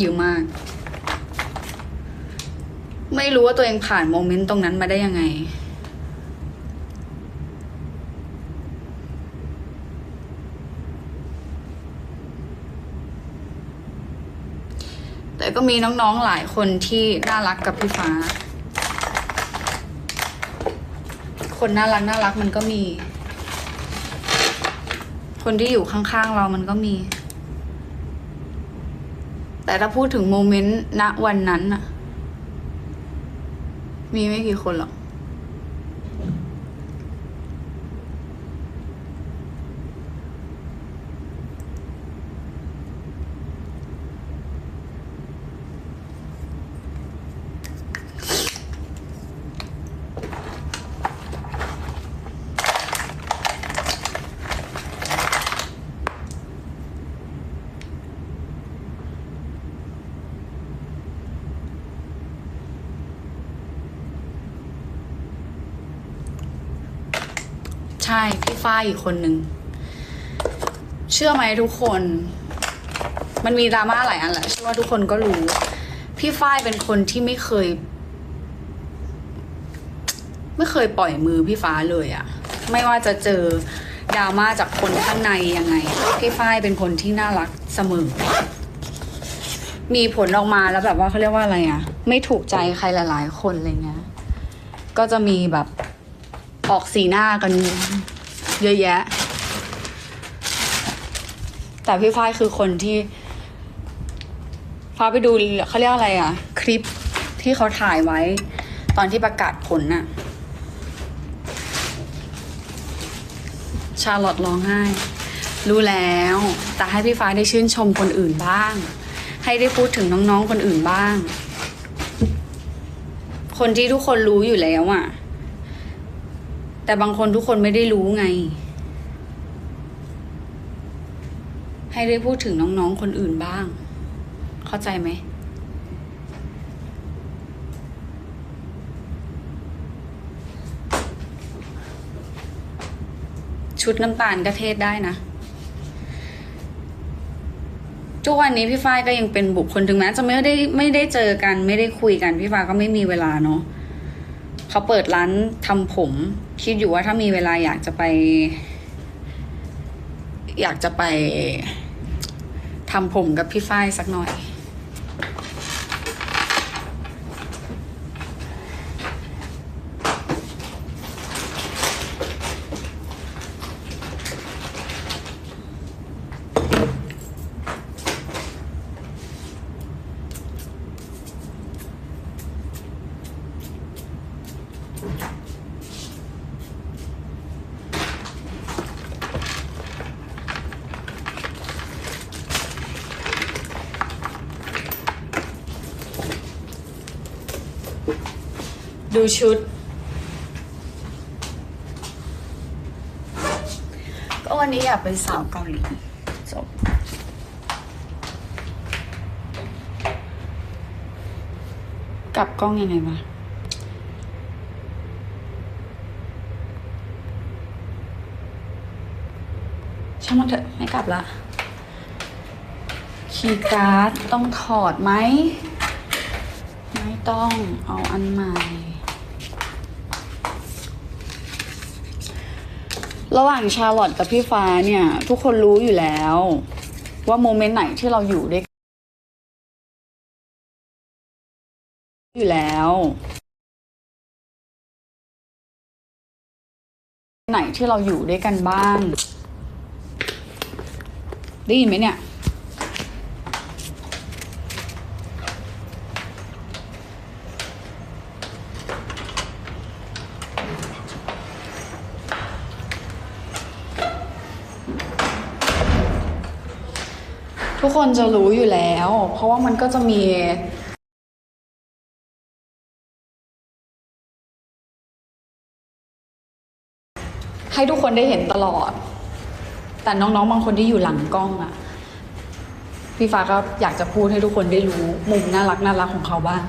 เยอะมาก ไม่รู้ว่าตัวเองผ่านโมเมนต์ตรงนั้นมาได้ยังไง แต่ก็มีน้องๆหลายคนที่น่ารักกับพี่ฟ้า คนน่ารักน่ารักมันก็มี คนที่อยู่ข้างๆเรามันก็มี แต่ถ้าพูดถึงโมเมนต์ณวันนั้นอะมีไม่กี่คนหรอก ใช่พี่ฝ้ายอีกคนหนึ่งเชื่อไหมทุกคน มันมีดราม่าหลายอันแหละเชื่อว่าทุกคนก็รู้ พี่ฝ้ายเป็นคนที่ไม่เคย ไม่เคยปล่อยมือพี่ฟ้าเลยอะไม่ว่าจะเจอดราม่าจากคนข้างในยังไง พี่ฝ้ายเป็นคนที่น่ารักเสมอ มีผลออกมาแล้วแบบว่าเขาเรียกว่าอะไรอะไม่ถูกใจใครหลาย ๆ คนอะไรเงี้ยก็จะมีแบบ ออกสีหน้ากันเยอะแยะ แต่พี่ฝ้ายคือคนที่ฟ้าไปดูเขาเรียกอะไรอะคลิปที่เขาถ่ายไว้ ตอนที่ประกาศผลน่ะ ชาลอตร้องไห้ รู้แล้ว แต่ให้พี่ฟ้าได้ชื่นชมคนอื่นบ้าง ให้ได้พูดถึงน้องๆคนอื่นบ้าง คนที่ทุกคนรู้อยู่แล้วอะ แต่บางคนทุกคนไม่ได้รู้ไง ให้ได้พูดถึงน้องๆคนอื่นบ้าง เข้าใจไหมชุดน้ำตาลก็เทศได้นะ ทุกวันนี้พี่ฝ้ายก็ยังเป็นบุคคลถึงแม้จะไม่ได้ไม่ได้เจอกัน ไม่ได้คุยกัน พี่ฟ้ายก็ไม่มีเวลาเนาะ เขาเปิดร้านทำผม คิดอยู่ว่าถ้ามีเวลาอยากจะไป อยากจะไปทำผมกับพี่ฝ้ายสักหน่อย ดูชุด ก็วันนี้อยากเป็นสาวเกาหลีจบกลับกล้องยังไงวะช่างมันเถอะไม่กลับละคีย์การ์ดต้องถอดไหม ไม่ต้องเอาอันใหม่ ระหว่างชาลอตกับพี่ฟ้าเนี่ย ทุกคนรู้อยู่แล้ว ว่าโมเมนต์ไหนที่เราอยู่ด้วยอยู่แล้วไหนที่เราอยู่ด้วยกันบ้าง ได้ยินไหมเนี่ย ทุกคนจะรู้อยู่แล้ว เพราะว่ามันก็จะมีให้ทุกคนได้เห็นตลอด แต่น้องๆ บางคนที่อยู่หลังกล้องอะพี่ฟ้าก็อยากจะพูดให้ทุกคนได้รู้ มุมน่ารักน่ารักของเขาบ้าง